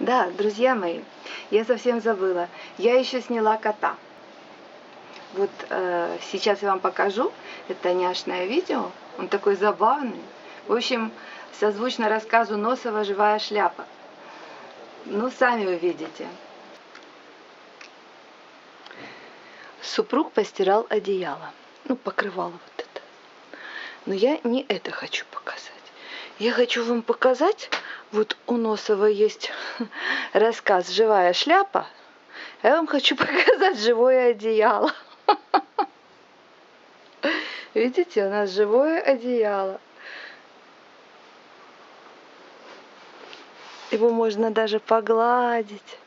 Да, друзья мои, я совсем забыла. Я еще сняла кота. Вот э, сейчас я вам покажу это няшное видео. Он такой забавный. В общем, созвучно рассказу Носова «Живая шляпа». Ну, сами увидите. Супруг постирал одеяло. Ну, покрывало вот это. Но я не это хочу показать. Я хочу вам показать, вот у Носова есть рассказ «Живая шляпа», я вам хочу показать живое одеяло. Видите, у нас живое одеяло. Его можно даже погладить.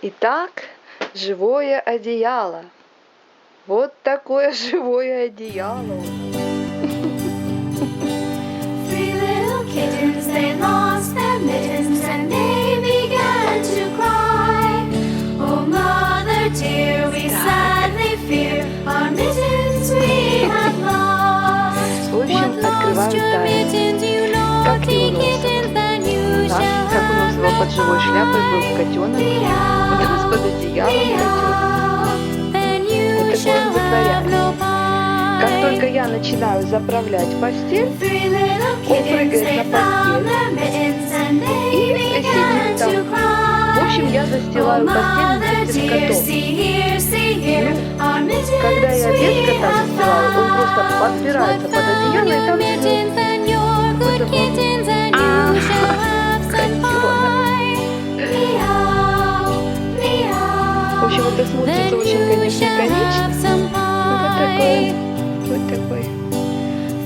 Итак, живое одеяло. Вот такое живое одеяло. Под живой шляпой был котенок, нас под одеялом котенок. Вот такой он вытворяет. Как только я начинаю заправлять постель, Он прыгает на постель. И сидит там. В общем, я застилаю постель вместе с котом. mittens Когда я без кота застилаю, он просто подбирается под одеяло и очень, you конечно, shall комично. have some Вот такой, pie. вот такой.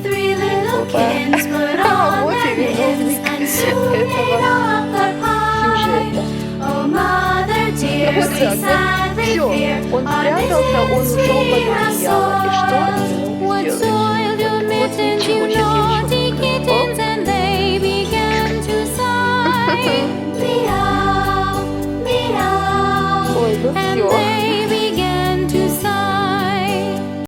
Three little Опа. kittens put on Вот their и виновник mittens and soon этого ate up their pie. сюжета. Oh, mother dear, Вот we так вот. sadly Все, fear он our спрятался, он mittens ушел we под have одеяло. И что soiled. ему What сделаешь? soiled your Вот mittens, ничего, you сейчас я naughty еще kittens,